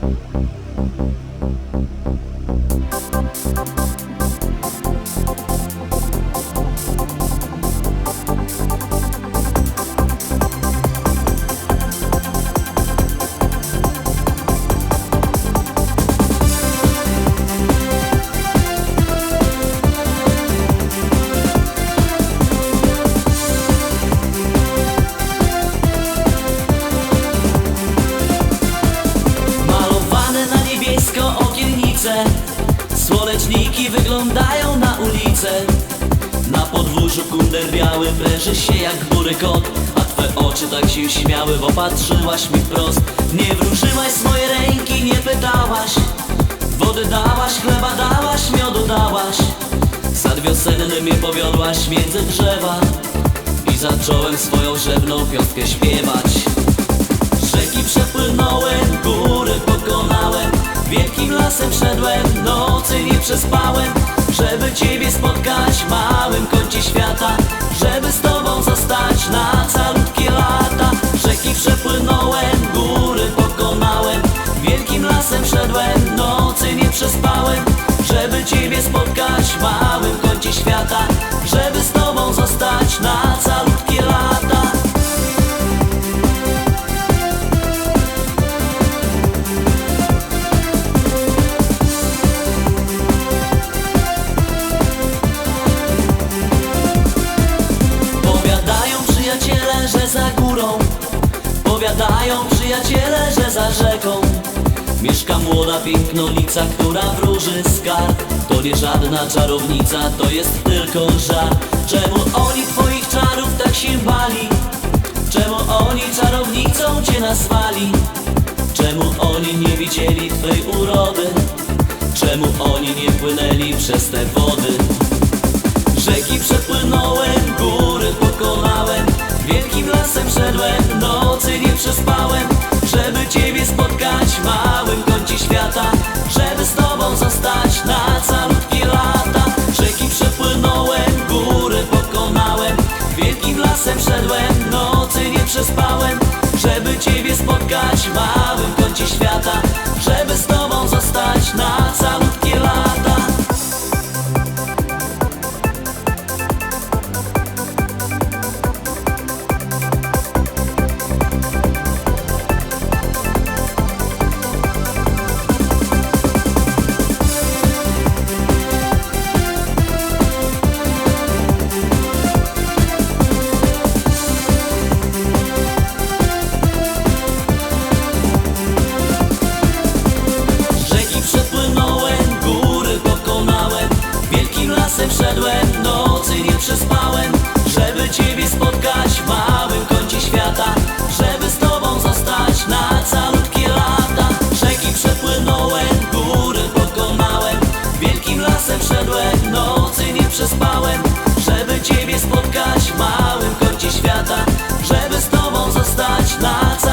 Thank wyglądają na ulicę Na podwórzu kunder biały pręży się jak bury kot. A twe oczy tak się śmiały, bo patrzyłaś mi wprost. Nie wróżyłaś z mojej ręki, nie pytałaś. Wody dałaś, chleba dałaś, miodu dałaś. Sad wiosenny mnie powiodłaś między drzewa. I zacząłem swoją rzewną piątkę śpiewać. Rzeki przepłynąłem, góry pokonałem. Wielkim lasem szedłem, nocy nie przespałem Żeby Ciebie spotkać w za rzeką Mieszka młoda pięknolica, która wróży skarb To nie żadna czarownica, to jest tylko żart Czemu oni twoich czarów tak się bali? Czemu oni czarownicą cię nazwali? Czemu oni nie widzieli twej urody? Czemu oni nie płynęli przez te wody? Spotkać w małym kącie świata Żeby z Tobą zostać na calutkie lata lasy wszedłem, nocy nie przespałem. Żeby Ciebie spotkać w małym kącie świata Żeby z Tobą zostać na calutkie lata. Rzeki przepłynąłem, góry pokonałem. Wielkim lasem wszedłem, nocy nie przespałem. Żeby Ciebie spotkać w małym kącie świata Żeby z Tobą zostać na calutkie lata.